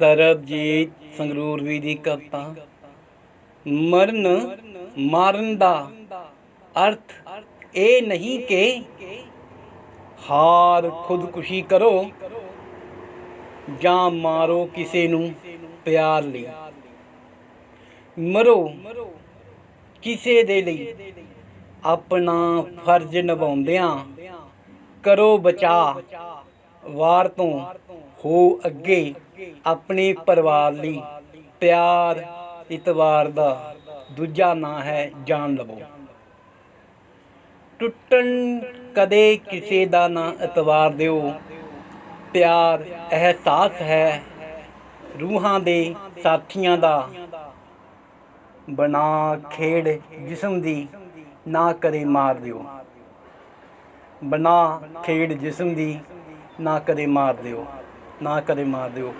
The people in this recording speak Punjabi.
ਸਰਬਜੀਤ ਸੰਗਰੂਰਵੀ ਦੀ ਕਵਿਤਾ, ਮਰਨ ਮਾਰਨ ਦਾ ਅਰਥ ਇਹ ਨਹੀਂ ਕਿ ਹਾਰ ਖੁਦਕੁਸ਼ੀ ਕਰੋ ਜਾਂ ਮਾਰੋ ਕਿਸੇ ਨੂੰ ਪਿਆਰ ਲਈ। ਮਰੋ ਕਿਸੇ ਦੇ ਲਈ। ਆਪਣਾ ਫਰਜ਼ ਨਿਭਾਉਂਦਿਆਂ ਕਰੋ ਬਚਾ ਵਾਰ ਤੋਂ ਹੋ ਅੱਗੇ ਆਪਣੇ ਪਰਿਵਾਰ ਲਈ ਪਿਆਰ ਇਤਵਾਰ ਦਾ ਦੂਜਾ ਨਾਂ ਹੈ ਜਾਨ ਲਵੋ। ਟੁੱਟਣ ਕਦੇ ਕਿਸੇ ਦਾ ਨਾ ਇਤਵਾਰ ਦਿਓ। ਪਿਆਰ ਅਹਿਸਾਸ ਹੈ ਰੂਹਾਂ ਦੇ ਸਾਥੀਆਂ ਦਾ। ਬਣਾ ਖੇਡ ਜਿਸਮ ਦੀ ਨਾ ਕਰੇ ਮਾਰ ਦਿਓ। ਬਣਾ ਖੇਡ ਜਿਸਮ ਦੀ ਨਾ ਕਦੇ ਮਾਰ ਦਿਓ। ਨਾ ਕਦੇ ਮਾਰ ਦਿਓ।